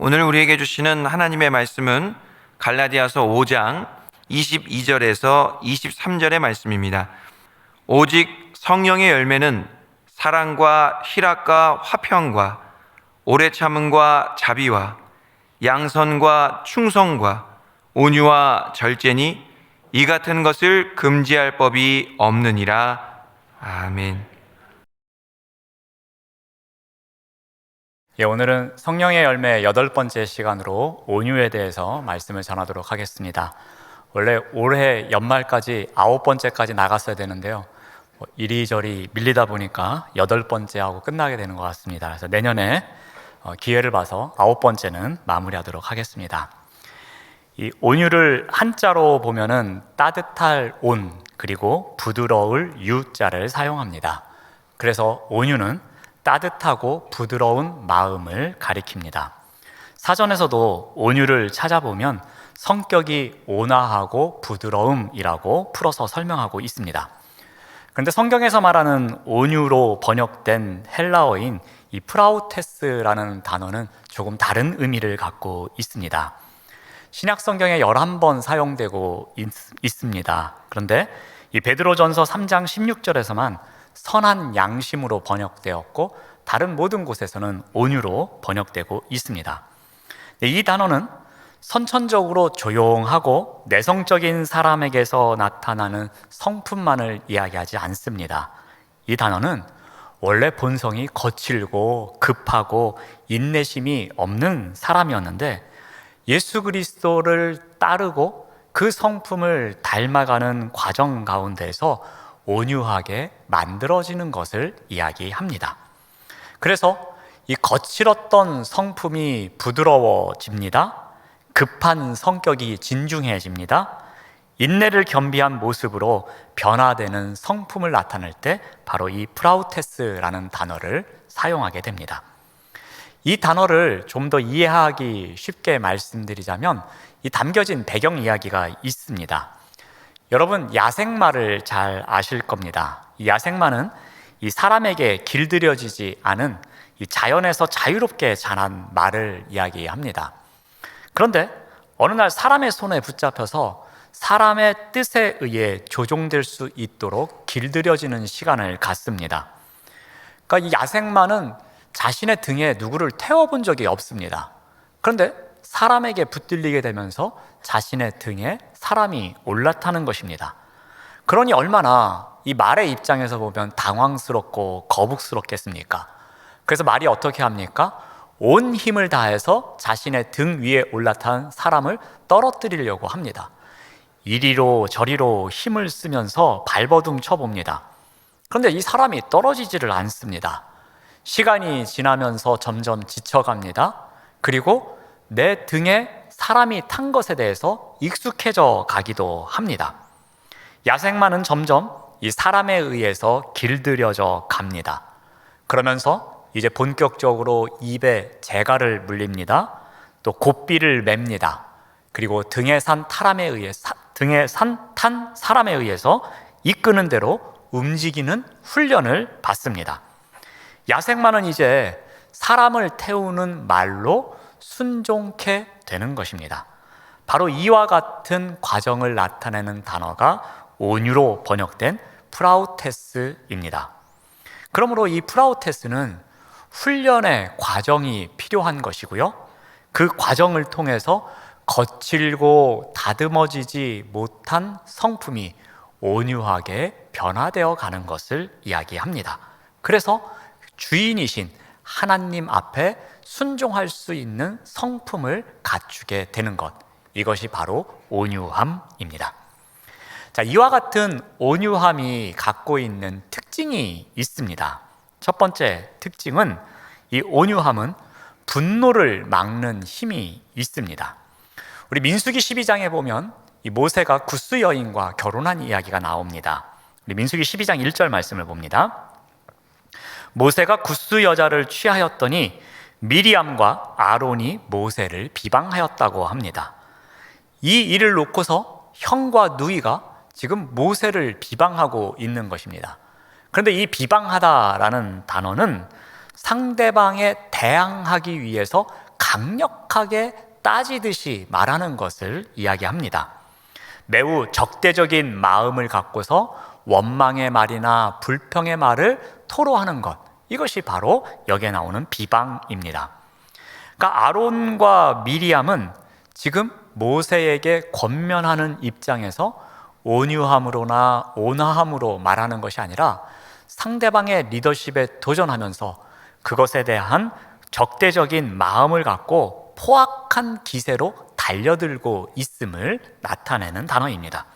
오늘 우리에게 주시는 하나님의 말씀은 갈라디아서 5장 22절에서 23절의 말씀입니다. 오직 성령의 열매는 사랑과 희락과 화평과 오래 참음과 자비와 양선과 충성과 온유와 절제니 이 같은 것을 금지할 법이 없느니라. 아멘. 예, 오늘은 성령의 열매 여덟 번째 시간으로 온유에 대해서 말씀을 전하도록 하겠습니다. 원래 올해 연말까지 아홉 번째까지 나갔어야 되는데요. 뭐 이리저리 밀리다 보니까 여덟 번째 하고 끝나게 되는 것 같습니다. 그래서 내년에 어, 기회를 봐서 아홉 번째는 마무리하도록 하겠습니다. 이 온유를 한자로 보면은 따뜻할 온 그리고 부드러울 유자를 사용합니다. 그래서 온유는 따뜻하고 부드러운 마음을 가리킵니다. 사전에서도 온유를 찾아보면 성격이 온화하고 부드러움이라고 풀어서 설명하고 있습니다. 그런데 성경에서 말하는 온유로 번역된 헬라어인 이 프라우테스라는 단어는 조금 다른 의미를 갖고 있습니다. 신약 성경에 11번 사용되고 있, 있습니다. 그런데 이 베드로전서 3장 16절에서만 선한 양심으로 번역되었고 다른 모든 곳에서는 온유로 번역되고 있습니다. 이 단어는 선천적으로 조용하고 내성적인 사람에게서 나타나는 성품만을 이야기하지 않습니다. 이 단어는 원래 본성이 거칠고 급하고 인내심이 없는 사람이었는데 예수 그리스도를 따르고 그 성품을 닮아가는 과정 가운데서 온유하게 만들어지는 것을 이야기합니다. 그래서 이 거칠었던 성품이 부드러워집니다. 급한 성격이 진중해집니다. 인내를 겸비한 모습으로 변화되는 성품을 나타낼 때 바로 이 프라우테스라는 단어를 사용하게 됩니다. 이 단어를 좀 더 이해하기 쉽게 말씀드리자면 이 담겨진 배경 이야기가 있습니다. 여러분 야생마를 잘 아실 겁니다. 이 야생마는 이 사람에게 길들여지지 않은 이 자연에서 자유롭게 자란 말을 이야기합니다. 그런데 어느 날 사람의 손에 붙잡혀서 사람의 뜻에 의해 조종될 수 있도록 길들여지는 시간을 갖습니다. 그러니까 이 야생마는 자신의 등에 누구를 태워본 적이 없습니다. 그런데 사람에게 붙들리게 되면서 자신의 등에 사람이 올라타는 것입니다. 그러니 얼마나 이 말의 입장에서 보면 당황스럽고 거북스럽겠습니까? 그래서 말이 어떻게 합니까? 온 힘을 다해서 자신의 등 위에 올라탄 사람을 떨어뜨리려고 합니다. 이리로 저리로 힘을 쓰면서 발버둥 쳐봅니다. 그런데 이 사람이 떨어지지를 않습니다. 시간이 지나면서 점점 지쳐갑니다. 그리고 내 등에 사람이 탄 것에 대해서 익숙해져 가기도 합니다. 야생마는 점점 이 사람에 의해서 길들여져 갑니다. 그러면서 이제 본격적으로 입에 재갈을 물립니다. 또 고삐를 맵니다. 그리고 등에 산 사람에 의해 등에 산 탄 사람에 의해서 이끄는 대로 움직이는 훈련을 받습니다. 야생마는 이제 사람을 태우는 말로 순종케 되는 것입니다. 바로 이와 같은 과정을 나타내는 단어가 온유로 번역된 프라우테스입니다. 그러므로 이 프라우테스는 훈련의 과정이 필요한 것이고요. 그 과정을 통해서 거칠고 다듬어지지 못한 성품이 온유하게 변화되어 가는 것을 이야기합니다. 그래서 주인이신 하나님 앞에 순종할 수 있는 성품을 갖추게 되는 것. 이것이 바로 온유함입니다. 자, 이와 같은 온유함이 갖고 있는 특징이 있습니다. 첫 번째 특징은 이 온유함은 분노를 막는 힘이 있습니다. 우리 민수기 12장에 보면 이 모세가 구스 여인과 결혼한 이야기가 나옵니다. 우리 민수기 12장 1절 말씀을 봅니다. 모세가 구스 여자를 취하였더니 미리암과 아론이 모세를 비방하였다고 합니다. 이 일을 놓고서 형과 누이가 지금 모세를 비방하고 있는 것입니다. 그런데 이 비방하다라는 단어는 상대방에 대항하기 위해서 강력하게 따지듯이 말하는 것을 이야기합니다. 매우 적대적인 마음을 갖고서 원망의 말이나 불평의 말을 토로하는 것. 이것이 바로 여기에 나오는 비방입니다. 그러니까 아론과 미리암은 지금 모세에게 권면하는 입장에서 온유함으로나 온화함으로 말하는 것이 아니라 상대방의 리더십에 도전하면서 그것에 대한 적대적인 마음을 갖고 포악한 기세로 달려들고 있음을 나타내는 단어입니다.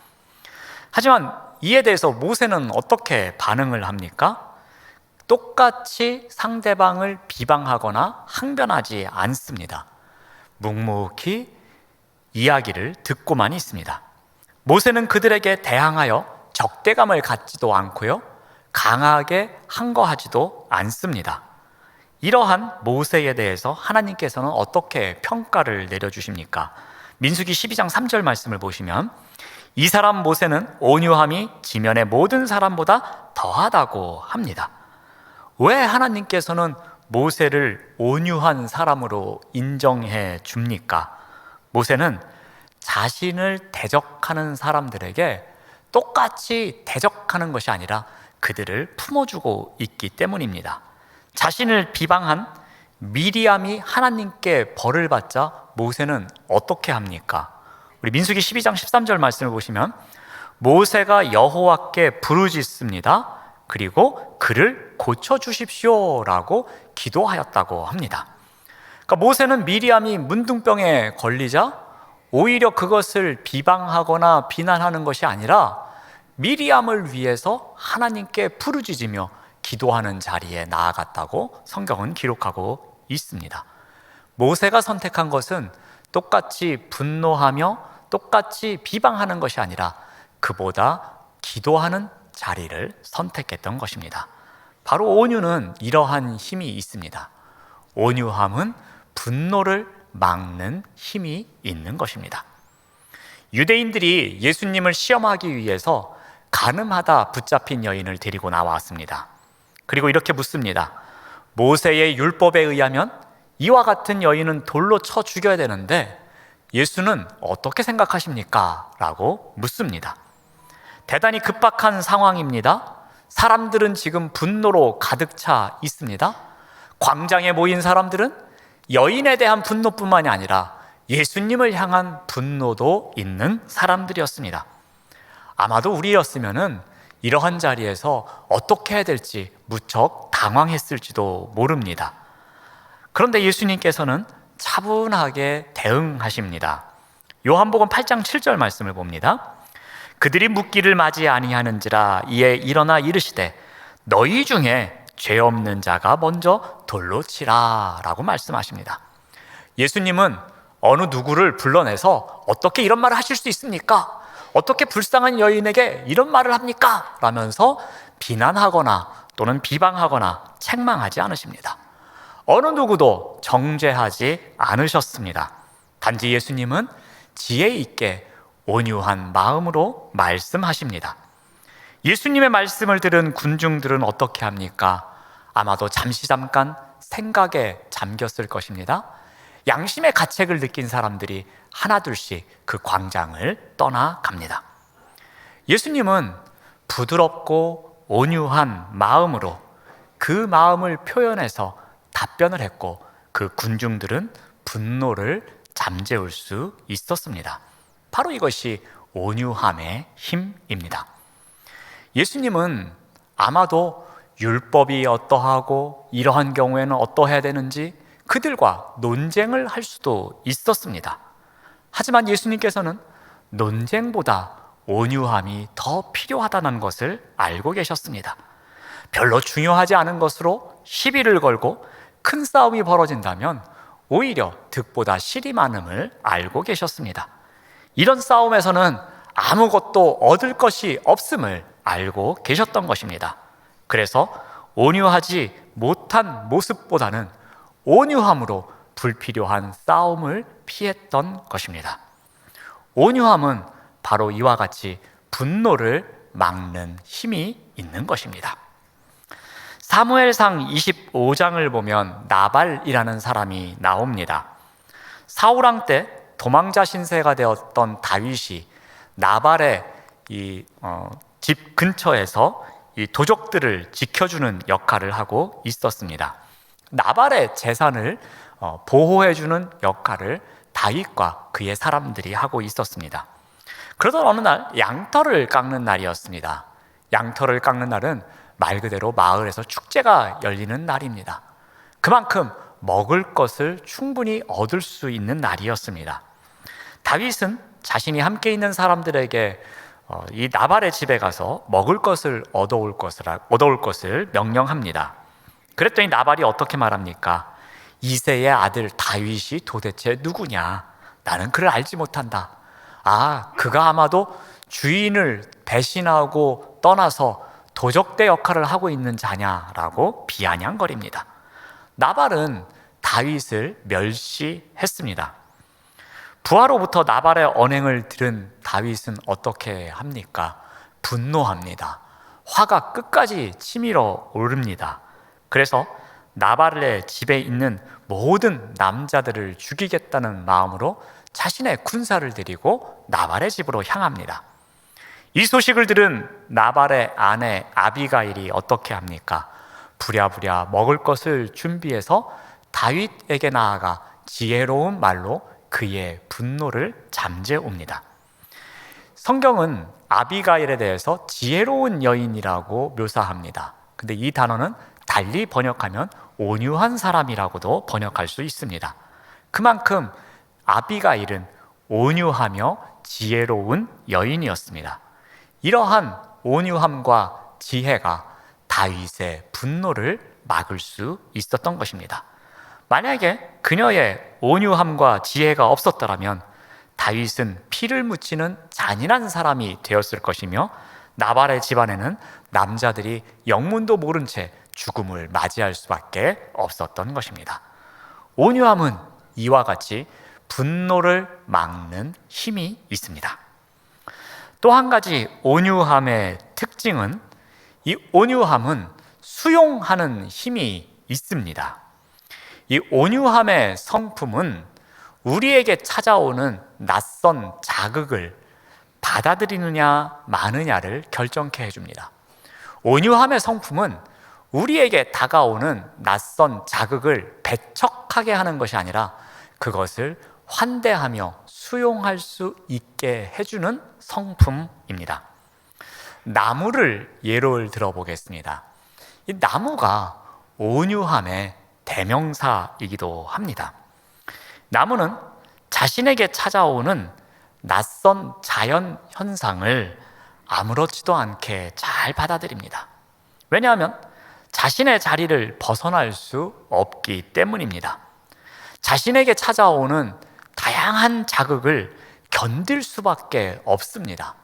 하지만 이에 대해서 모세는 어떻게 반응을 합니까? 똑같이 상대방을 비방하거나 항변하지 않습니다. 묵묵히 이야기를 듣고만 있습니다. 모세는 그들에게 대항하여 적대감을 갖지도 않고요. 강하게 항거하지도 않습니다. 이러한 모세에 대해서 하나님께서는 어떻게 평가를 내려주십니까? 민수기 12장 3절 말씀을 보시면 이 사람 모세는 온유함이 지면의 모든 사람보다 더하다고 합니다. 왜 하나님께서는 모세를 온유한 사람으로 인정해 줍니까? 모세는 자신을 대적하는 사람들에게 똑같이 대적하는 것이 아니라 그들을 품어주고 있기 때문입니다. 자신을 비방한 미리암이 하나님께 벌을 받자 모세는 어떻게 합니까? 우리 민수기 12장 13절 말씀을 보시면 모세가 여호와께 부르짖습니다. 그리고 그를 고쳐 주십시오라고 기도하였다고 합니다. 그러니까 모세는 미리암이 문둥병에 걸리자 오히려 그것을 비방하거나 비난하는 것이 아니라 미리암을 위해서 하나님께 부르짖으며 기도하는 자리에 나아갔다고 성경은 기록하고 있습니다. 모세가 선택한 것은 똑같이 분노하며 똑같이 비방하는 것이 아니라 그보다 기도하는 자리를 선택했던 것입니다. 바로 온유는 이러한 힘이 있습니다. 온유함은 분노를 막는 힘이 있는 것입니다. 유대인들이 예수님을 시험하기 위해서 가늠하다 붙잡힌 여인을 데리고 나왔습니다. 그리고 이렇게 묻습니다. 모세의 율법에 의하면 이와 같은 여인은 돌로 쳐 죽여야 되는데 예수는 어떻게 생각하십니까? 라고 묻습니다. 대단히 급박한 상황입니다. 사람들은 지금 분노로 가득 차 있습니다. 광장에 모인 사람들은 여인에 대한 분노뿐만이 아니라 예수님을 향한 분노도 있는 사람들이었습니다. 아마도 우리였으면은 이러한 자리에서 어떻게 해야 될지 무척 당황했을지도 모릅니다. 그런데 예수님께서는 차분하게 대응하십니다. 요한복음 8장 7절 말씀을 봅니다. 그들이 묻기를 맞이 아니하는지라 이에 일어나 이르시되 너희 중에 죄 없는 자가 먼저 돌로 치라라고 말씀하십니다. 예수님은 어느 누구를 불러내서 어떻게 이런 말을 하실 수 있습니까? 어떻게 불쌍한 여인에게 이런 말을 합니까? 라면서 비난하거나 또는 비방하거나 책망하지 않으십니다. 어느 누구도 정죄하지 않으셨습니다. 단지 예수님은 지혜 있게 온유한 마음으로 말씀하십니다. 예수님의 말씀을 들은 군중들은 어떻게 합니까? 아마도 잠시 잠깐 생각에 잠겼을 것입니다. 양심의 가책을 느낀 사람들이 하나둘씩 그 광장을 떠나갑니다. 예수님은 부드럽고 온유한 마음으로 그 마음을 표현해서 답변을 했고 그 군중들은 분노를 잠재울 수 있었습니다. 바로 이것이 온유함의 힘입니다. 예수님은 아마도 율법이 어떠하고 이러한 경우에는 어떠해야 되는지 그들과 논쟁을 할 수도 있었습니다. 하지만 예수님께서는 논쟁보다 온유함이 더 필요하다는 것을 알고 계셨습니다. 별로 중요하지 않은 것으로 시비를 걸고 큰 싸움이 벌어진다면 오히려 득보다 실이 많음을 알고 계셨습니다. 이런 싸움에서는 아무것도 얻을 것이 없음을 알고 계셨던 것입니다. 그래서 온유하지 못한 모습보다는 온유함으로 불필요한 싸움을 피했던 것입니다. 온유함은 바로 이와 같이 분노를 막는 힘이 있는 것입니다. 사무엘상 25장을 보면 나발이라는 사람이 나옵니다. 사우랑 때 도망자 신세가 되었던 다윗이 나발의 이 어, 집 근처에서 이 도적들을 지켜주는 역할을 하고 있었습니다. 나발의 재산을 어, 보호해주는 역할을 다윗과 그의 사람들이 하고 있었습니다. 그러던 어느 날 양털을 깎는 날이었습니다. 양털을 깎는 날은 말 그대로 마을에서 축제가 열리는 날입니다. 그만큼 먹을 것을 충분히 얻을 수 있는 날이었습니다. 다윗은 자신이 함께 있는 사람들에게 어, 이 나발의 집에 가서 먹을 것을 얻어올 것을 얻어올 것을 명령합니다. 그랬더니 나발이 어떻게 말합니까? 이세의 아들 다윗이 도대체 누구냐? 나는 그를 알지 못한다. 아, 그가 아마도 주인을 배신하고 떠나서 도적대 역할을 하고 있는 자냐라고 비아냥거립니다. 나발은 다윗을 멸시했습니다. 부하로부터 나발의 언행을 들은 다윗은 어떻게 합니까? 분노합니다. 화가 끝까지 치밀어 오릅니다. 그래서 나발의 집에 있는 모든 남자들을 죽이겠다는 마음으로 자신의 군사를 데리고 나발의 집으로 향합니다. 이 소식을 들은 나발의 아내 아비가일이 어떻게 합니까? 부랴부랴 먹을 것을 준비해서 다윗에게 나아가 지혜로운 말로 그의 분노를 잠재웁니다. 성경은 아비가일에 대해서 지혜로운 여인이라고 묘사합니다. 근데 이 단어는 달리 번역하면 온유한 사람이라고도 번역할 수 있습니다. 그만큼 아비가일은 온유하며 지혜로운 여인이었습니다. 이러한 온유함과 지혜가 다윗의 분노를 막을 수 있었던 것입니다. 만약에 그녀의 온유함과 지혜가 없었더라면 다윗은 피를 묻히는 잔인한 사람이 되었을 것이며 나발의 집안에는 남자들이 영문도 모른 채 죽음을 맞이할 수밖에 없었던 것입니다. 온유함은 이와 같이 분노를 막는 힘이 있습니다. 또 한 가지 온유함의 특징은 이 온유함은 수용하는 힘이 있습니다. 이 온유함의 성품은 우리에게 찾아오는 낯선 자극을 받아들이느냐 마느냐를 결정케 해줍니다. 온유함의 성품은 우리에게 다가오는 낯선 자극을 배척하게 하는 것이 아니라 그것을 환대하며 수용할 수 있게 해주는 성품입니다. 나무를 예를 들어보겠습니다. 이 나무가 온유함의 대명사이기도 합니다. 나무는 자신에게 찾아오는 낯선 자연 현상을 아무렇지도 않게 잘 받아들입니다. 왜냐하면 자신의 자리를 벗어날 수 없기 때문입니다. 자신에게 찾아오는 다양한 자극을 견딜 수밖에 없습니다.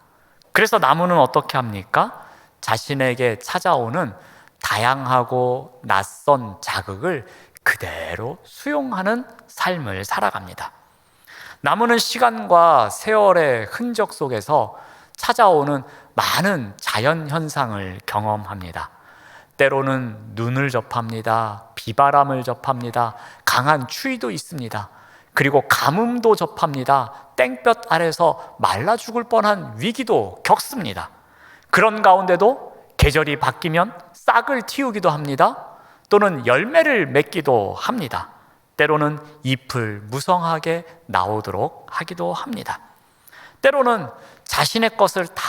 그래서 나무는 어떻게 합니까? 자신에게 찾아오는 다양하고 낯선 자극을 그대로 수용하는 삶을 살아갑니다. 나무는 시간과 세월의 흔적 속에서 찾아오는 많은 자연 현상을 경험합니다. 때로는 눈을 접합니다. 비바람을 접합니다. 강한 추위도 있습니다. 그리고 가뭄도 접합니다. 땡볕 아래서 말라 죽을 뻔한 위기도 겪습니다. 그런 가운데도 계절이 바뀌면 싹을 틔우기도 합니다. 또는 열매를 맺기도 합니다. 때로는 잎을 무성하게 나오도록 하기도 합니다. 때로는 자신의 것을 다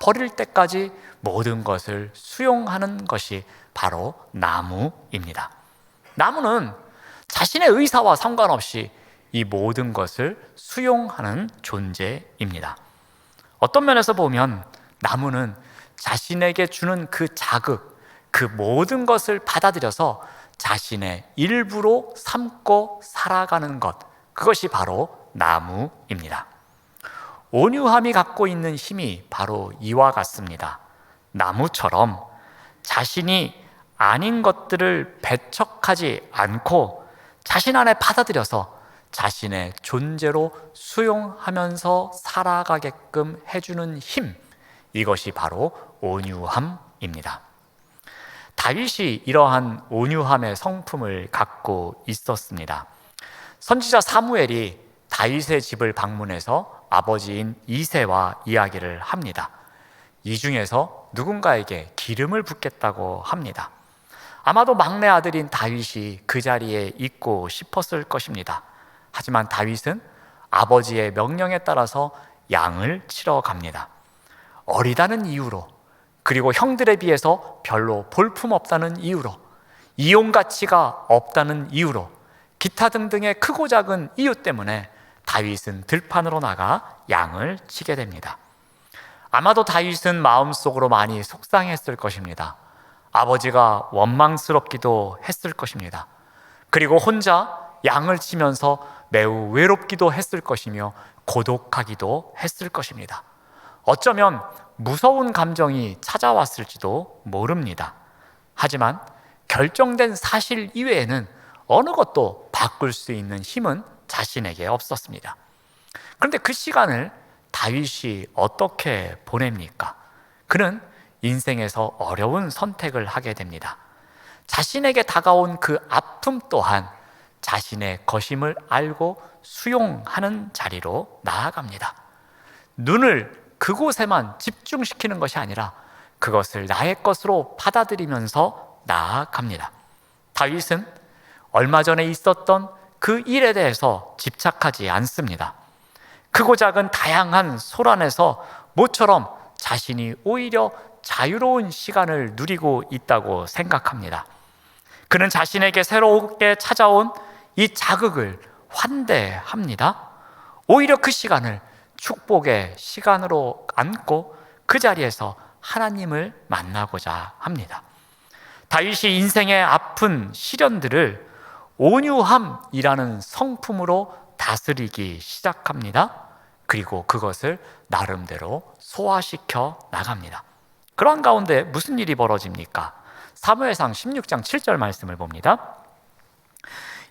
버릴 때까지 모든 것을 수용하는 것이 바로 나무입니다. 나무는 자신의 의사와 상관없이 이 모든 것을 수용하는 존재입니다. 어떤 면에서 보면 나무는 자신에게 주는 그 자극, 그 모든 것을 받아들여서 자신의 일부로 삼고 살아가는 것, 그것이 바로 나무입니다. 온유함이 갖고 있는 힘이 바로 이와 같습니다. 나무처럼 자신이 아닌 것들을 배척하지 않고 자신 안에 받아들여서 자신의 존재로 수용하면서 살아가게끔 해주는 힘, 이것이 바로 온유함입니다. 다윗이 이러한 온유함의 성품을 갖고 있었습니다. 선지자 사무엘이 다윗의 집을 방문해서 아버지인 이세와 이야기를 합니다. 이 중에서 누군가에게 기름을 붓겠다고 합니다. 아마도 막내 아들인 다윗이 그 자리에 있고 싶었을 것입니다. 하지만 다윗은 아버지의 명령에 따라서 양을 치러 갑니다. 어리다는 이유로 그리고 형들에 비해서 별로 볼품 없다는 이유로 이용 가치가 없다는 이유로 기타 등등의 크고 작은 이유 때문에 다윗은 들판으로 나가 양을 치게 됩니다. 아마도 다윗은 마음속으로 많이 속상했을 것입니다. 아버지가 원망스럽기도 했을 것입니다. 그리고 혼자 양을 치면서 매우 외롭기도 했을 것이며 고독하기도 했을 것입니다. 어쩌면 무서운 감정이 찾아왔을지도 모릅니다. 하지만 결정된 사실 이외에는 어느 것도 바꿀 수 있는 힘은 자신에게 없었습니다. 그런데 그 시간을 다윗이 어떻게 보냅니까? 그는 인생에서 어려운 선택을 하게 됩니다. 자신에게 다가온 그 아픔 또한 자신의 것임을 알고 수용하는 자리로 나아갑니다. 눈을 그곳에만 집중시키는 것이 아니라 그것을 나의 것으로 받아들이면서 나아갑니다. 다윗은 얼마 전에 있었던 그 일에 대해서 집착하지 않습니다. 크고 작은 다양한 소란에서 모처럼 자신이 오히려 자유로운 시간을 누리고 있다고 생각합니다. 그는 자신에게 새롭게 찾아온 이 자극을 환대합니다. 오히려 그 시간을 축복의 시간으로 안고 그 자리에서 하나님을 만나고자 합니다. 다윗이 인생의 아픈 시련들을 온유함이라는 성품으로 다스리기 시작합니다. 그리고 그것을 나름대로 소화시켜 나갑니다. 그런 가운데 무슨 일이 벌어집니까? 사무엘상 16장 7절 말씀을 봅니다.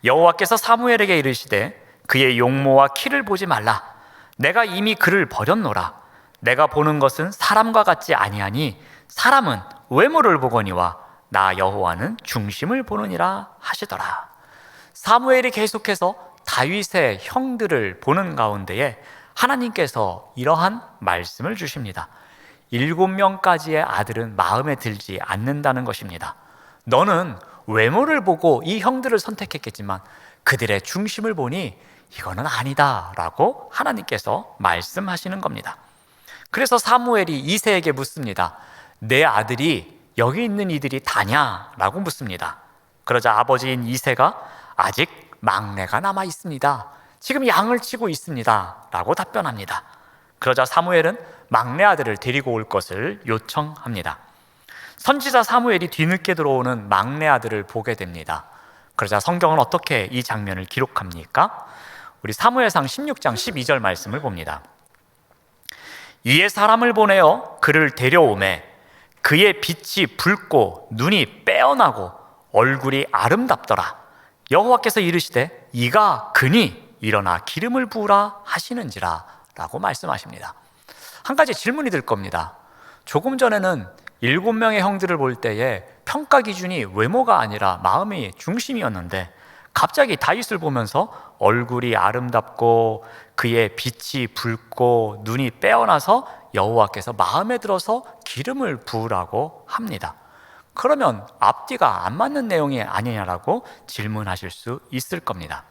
여호와께서 사무엘에게 이르시되 그의 용모와 키를 보지 말라. 내가 이미 그를 버렸노라. 내가 보는 것은 사람과 같지 아니하니 사람은 외모를 보거니와 나 여호와는 중심을 보느니라 하시더라. 사무엘이 계속해서 다윗의 형들을 보는 가운데에 하나님께서 이러한 말씀을 주십니다. 일곱 명까지의 아들은 마음에 들지 않는다는 것입니다. 너는 외모를 보고 이 형들을 선택했겠지만 그들의 중심을 보니 이거는 아니다라고 하나님께서 말씀하시는 겁니다. 그래서 사무엘이 이세에게 묻습니다. 내 아들이 여기 있는 이들이 다냐라고 묻습니다. 그러자 아버지인 이세가 아직 막내가 남아 있습니다. 지금 양을 치고 있습니다. 라고 답변합니다. 그러자 사무엘은 막내 아들을 데리고 올 것을 요청합니다. 선지자 사무엘이 뒤늦게 들어오는 막내 아들을 보게 됩니다. 그러자 성경은 어떻게 이 장면을 기록합니까? 우리 사무엘상 16장 12절 말씀을 봅니다. 이에 사람을 보내어 그를 데려오매 그의 빛이 붉고 눈이 빼어나고 얼굴이 아름답더라. 여호와께서 이르시되 이가 그니 일어나 기름을 부으라 하시는지라라고 말씀하십니다. 한 가지 질문이 들 겁니다. 조금 전에는 일곱 명의 형들을 볼 때에 평가 기준이 외모가 아니라 마음이 중심이었는데 갑자기 다윗을 보면서 얼굴이 아름답고 그의 빛이 붉고 눈이 빼어나서 여호와께서 마음에 들어서 기름을 부으라고 합니다. 그러면 앞뒤가 안 맞는 내용이 아니냐라고 질문하실 수 있을 겁니다.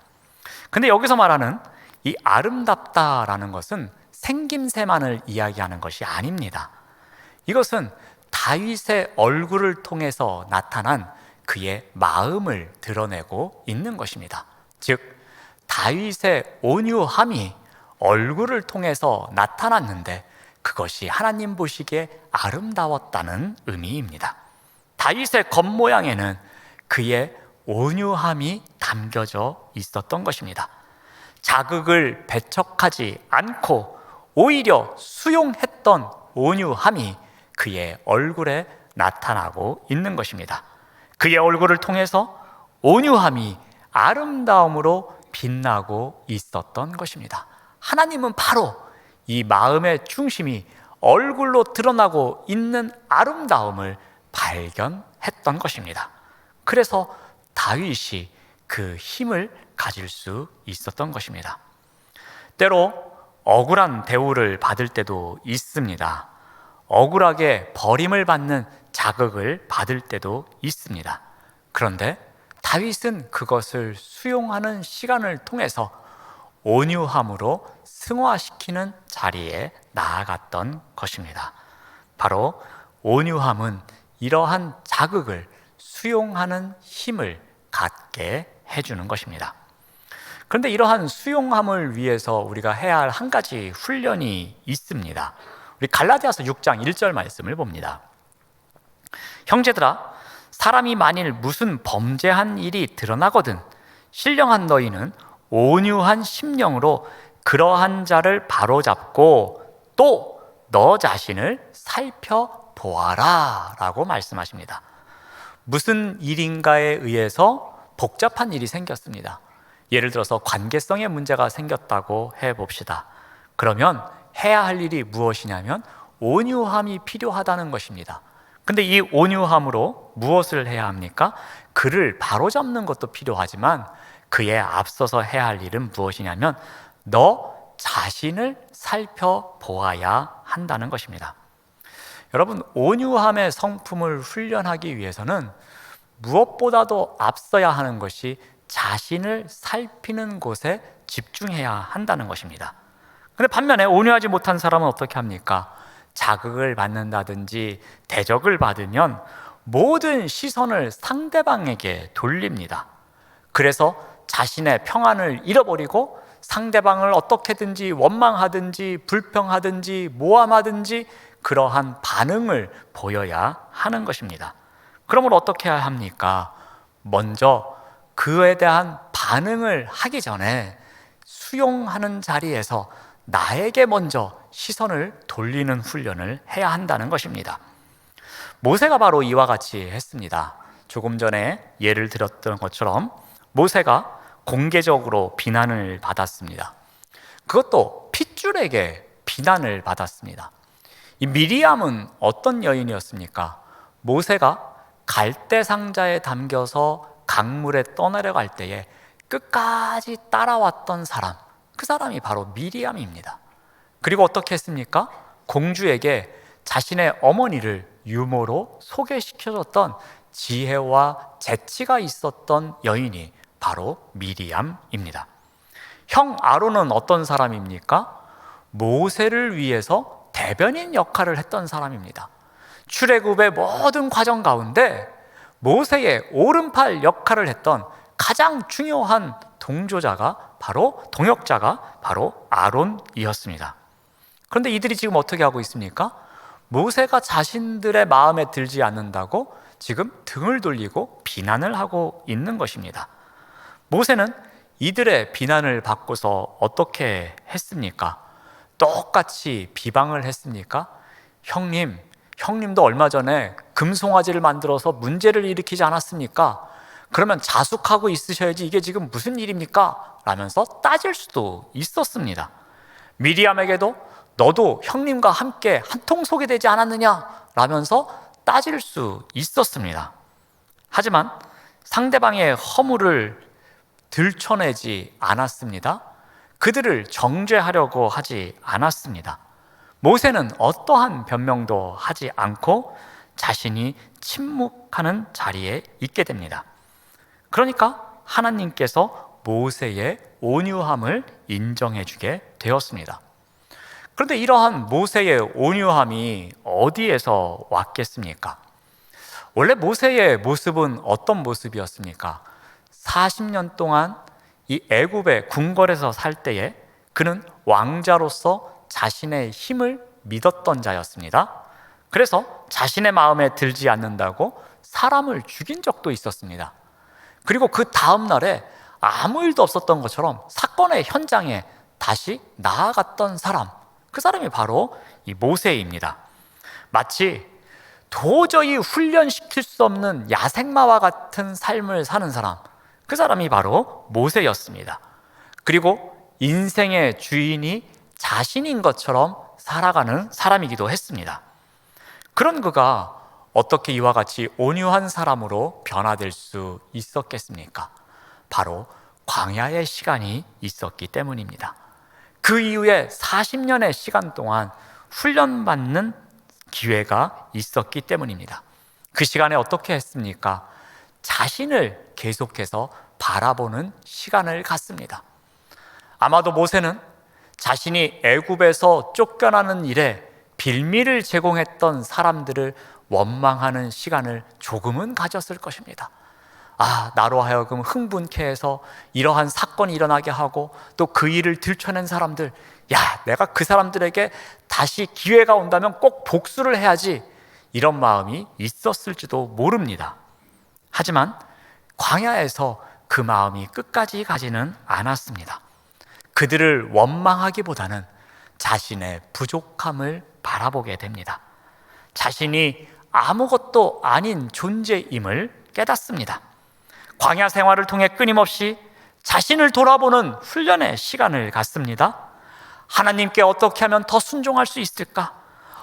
근데 여기서 말하는 이 아름답다라는 것은 생김새만을 이야기하는 것이 아닙니다. 이것은 다윗의 얼굴을 통해서 나타난 그의 마음을 드러내고 있는 것입니다. 즉, 다윗의 온유함이 얼굴을 통해서 나타났는데 그것이 하나님 보시기에 아름다웠다는 의미입니다. 다윗의 겉모양에는 그의 온유함이 담겨져 있었던 것입니다. 자극을 배척하지 않고 오히려 수용했던 온유함이 그의 얼굴에 나타나고 있는 것입니다. 그의 얼굴을 통해서 온유함이 아름다움으로 빛나고 있었던 것입니다. 하나님은 바로 이 마음의 중심이 얼굴로 드러나고 있는 아름다움을 발견했던 것입니다. 그래서 다윗이 그 힘을 가질 수 있었던 것입니다. 때로 억울한 대우를 받을 때도 있습니다. 억울하게 버림을 받는 자극을 받을 때도 있습니다. 그런데 다윗은 그것을 수용하는 시간을 통해서 온유함으로 승화시키는 자리에 나아갔던 것입니다. 바로 온유함은 이러한 자극을 수용하는 힘을 갖게 해주는 것입니다. 그런데 이러한 수용함을 위해서 우리가 해야 할 한 가지 훈련이 있습니다. 우리 갈라디아서 6장 1절 말씀을 봅니다. 형제들아 사람이 만일 무슨 범죄한 일이 드러나거든 신령한 너희는 온유한 심령으로 그러한 자를 바로잡고 또 너 자신을 살펴보아라 라고 말씀하십니다. 무슨 일인가에 의해서 복잡한 일이 생겼습니다. 예를 들어서 관계성의 문제가 생겼다고 해 봅시다. 그러면 해야 할 일이 무엇이냐면 온유함이 필요하다는 것입니다. 근데 이 온유함으로 무엇을 해야 합니까? 그를 바로잡는 것도 필요하지만 그에 앞서서 해야 할 일은 무엇이냐면 너 자신을 살펴보아야 한다는 것입니다. 여러분, 온유함의 성품을 훈련하기 위해서는 무엇보다도 앞서야 하는 것이 자신을 살피는 곳에 집중해야 한다는 것입니다. 근데 반면에 온유하지 못한 사람은 어떻게 합니까? 자극을 받는다든지 대적을 받으면 모든 시선을 상대방에게 돌립니다. 그래서 자신의 평안을 잃어버리고 상대방을 어떻게든지 원망하든지 불평하든지 모함하든지 그러한 반응을 보여야 하는 것입니다. 그러므로 어떻게 해야 합니까? 먼저 그에 대한 반응을 하기 전에 수용하는 자리에서 나에게 먼저 시선을 돌리는 훈련을 해야 한다는 것입니다. 모세가 바로 이와 같이 했습니다. 조금 전에 예를 들었던 것처럼 모세가 공개적으로 비난을 받았습니다. 그것도 핏줄에게 비난을 받았습니다. 이 미리암은 어떤 여인이었습니까? 모세가 갈대 상자에 담겨서 강물에 떠내려갈 때에 끝까지 따라왔던 사람, 그 사람이 바로 미리암입니다. 그리고 어떻게 했습니까? 공주에게 자신의 어머니를 유머로 소개시켜줬던 지혜와 재치가 있었던 여인이 바로 미리암입니다. 형 아론은 어떤 사람입니까? 모세를 위해서 대변인 역할을 했던 사람입니다. 출애굽의 모든 과정 가운데 모세의 오른팔 역할을 했던 가장 중요한 동조자가 바로 동역자가 바로 아론이었습니다. 그런데 이들이 지금 어떻게 하고 있습니까? 모세가 자신들의 마음에 들지 않는다고 지금 등을 돌리고 비난을 하고 있는 것입니다. 모세는 이들의 비난을 받고서 어떻게 했습니까? 똑같이 비방을 했습니까? 형님, 형님도 얼마 전에 금송아지를 만들어서 문제를 일으키지 않았습니까? 그러면 자숙하고 있으셔야지 이게 지금 무슨 일입니까? 라면서 따질 수도 있었습니다. 미리암에게도 너도 형님과 함께 한통 속이 되지 않았느냐? 라면서 따질 수 있었습니다. 하지만 상대방의 허물을 들춰내지 않았습니다. 그들을 정죄하려고 하지 않았습니다. 모세는 어떠한 변명도 하지 않고 자신이 침묵하는 자리에 있게 됩니다. 그러니까 하나님께서 모세의 온유함을 인정해 주게 되었습니다. 그런데 이러한 모세의 온유함이 어디에서 왔겠습니까? 원래 모세의 모습은 어떤 모습이었습니까? 40년 동안 이 애굽의 궁궐에서 살 때에 그는 왕자로서 자신의 힘을 믿었던 자였습니다. 그래서 자신의 마음에 들지 않는다고 사람을 죽인 적도 있었습니다. 그리고 그 다음 날에 아무 일도 없었던 것처럼 사건의 현장에 다시 나아갔던 사람, 그 사람이 바로 이 모세입니다. 마치 도저히 훈련시킬 수 없는 야생마와 같은 삶을 사는 사람, 그 사람이 바로 모세였습니다. 그리고 인생의 주인이 자신인 것처럼 살아가는 사람이기도 했습니다. 그런 그가 어떻게 이와 같이 온유한 사람으로 변화될 수 있었겠습니까? 바로 광야의 시간이 있었기 때문입니다. 그 이후에 40년의 시간 동안 훈련받는 기회가 있었기 때문입니다. 그 시간에 어떻게 했습니까? 자신을 계속해서 바라보는 시간을 갖습니다. 아마도 모세는 자신이 애굽에서 쫓겨나는 일에 빌미를 제공했던 사람들을 원망하는 시간을 조금은 가졌을 것입니다. 아, 나로 하여금 흥분케 해서 이러한 사건이 일어나게 하고 또 그 일을 들춰낸 사람들, 야, 내가 그 사람들에게 다시 기회가 온다면 꼭 복수를 해야지. 이런 마음이 있었을지도 모릅니다. 하지만 광야에서 그 마음이 끝까지 가지는 않았습니다. 그들을 원망하기보다는 자신의 부족함을 바라보게 됩니다. 자신이 아무것도 아닌 존재임을 깨닫습니다. 광야 생활을 통해 끊임없이 자신을 돌아보는 훈련의 시간을 갖습니다. 하나님께 어떻게 하면 더 순종할 수 있을까?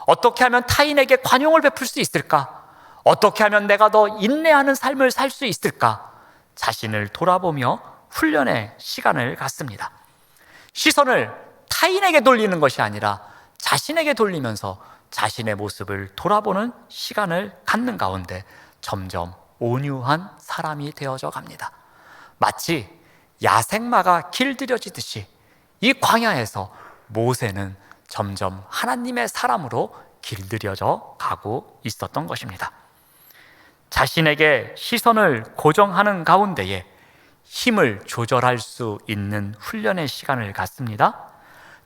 어떻게 하면 타인에게 관용을 베풀 수 있을까? 어떻게 하면 내가 더 인내하는 삶을 살 수 있을까? 자신을 돌아보며 훈련의 시간을 갖습니다. 시선을 타인에게 돌리는 것이 아니라 자신에게 돌리면서 자신의 모습을 돌아보는 시간을 갖는 가운데 점점 온유한 사람이 되어져 갑니다. 마치 야생마가 길들여지듯이 이 광야에서 모세는 점점 하나님의 사람으로 길들여져 가고 있었던 것입니다. 자신에게 시선을 고정하는 가운데에 힘을 조절할 수 있는 훈련의 시간을 갖습니다.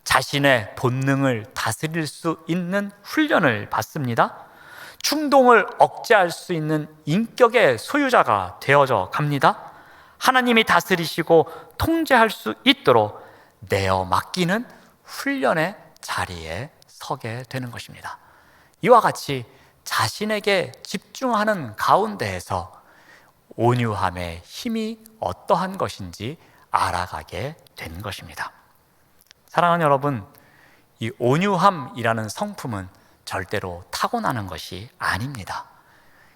자신의 본능을 다스릴 수 있는 훈련을 받습니다. 충동을 억제할 수 있는 인격의 소유자가 되어져 갑니다. 하나님이 다스리시고 통제할 수 있도록 내어 맡기는 훈련의 자리에 서게 되는 것입니다. 이와 같이 자신에게 집중하는 가운데에서 온유함의 힘이 어떠한 것인지 알아가게 된 것입니다. 사랑하는 여러분, 이 온유함이라는 성품은 절대로 타고나는 것이 아닙니다.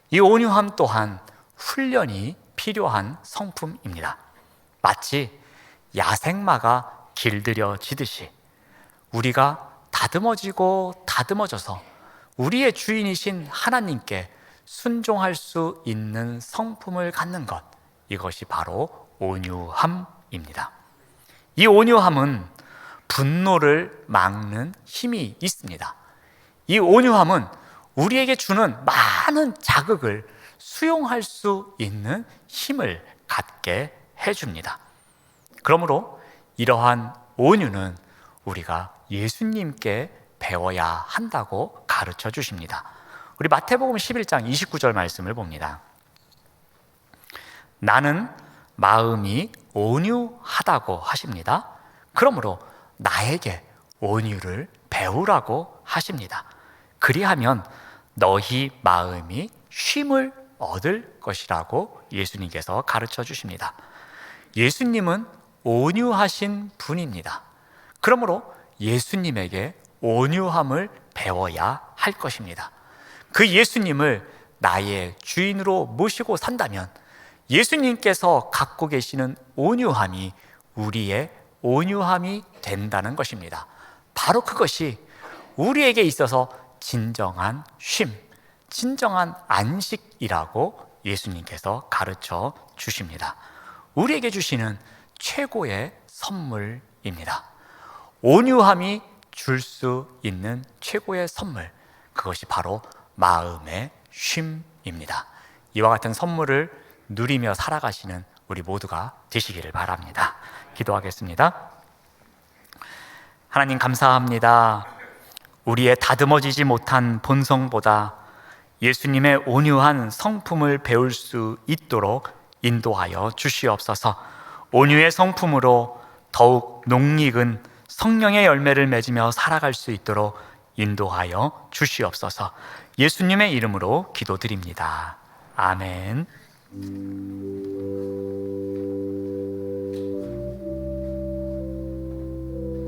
이 온유함 또한 훈련이 필요한 성품입니다. 마치 야생마가 길들여지듯이 우리가 다듬어지고 다듬어져서 우리의 주인이신 하나님께 순종할 수 있는 성품을 갖는 것 이것이 바로 온유함입니다. 이 온유함은 분노를 막는 힘이 있습니다. 이 온유함은 우리에게 주는 많은 자극을 수용할 수 있는 힘을 갖게 해줍니다. 그러므로 이러한 온유는 우리가 예수님께 배워야 한다고 가르쳐 주십니다. 우리 마태복음 11장 29절 말씀을 봅니다. 나는 마음이 온유하다고 하십니다. 그러므로 나에게 온유를 배우라고 하십니다. 그리하면 너희 마음이 쉼을 얻을 것이라고 예수님께서 가르쳐 주십니다. 예수님은 온유하신 분입니다. 그러므로 예수님에게 온유함을 배워야 할 것입니다. 그 예수님을 나의 주인으로 모시고 산다면 예수님께서 갖고 계시는 온유함이 우리의 온유함이 된다는 것입니다. 바로 그것이 우리에게 있어서 진정한 쉼, 진정한 안식이라고 예수님께서 가르쳐 주십니다. 우리에게 주시는 최고의 선물입니다. 온유함이 줄 수 있는 최고의 선물, 그것이 바로 마음의 쉼입니다. 이와 같은 선물을 누리며 살아가시는 우리 모두가 되시기를 바랍니다. 기도하겠습니다. 하나님 감사합니다. 우리의 다듬어지지 못한 본성보다 예수님의 온유한 성품을 배울 수 있도록 인도하여 주시옵소서. 온유의 성품으로 더욱 농익은 성령의 열매를 맺으며 살아갈 수 있도록 인도하여 주시옵소서. 예수님의 이름으로 기도드립니다. 아멘.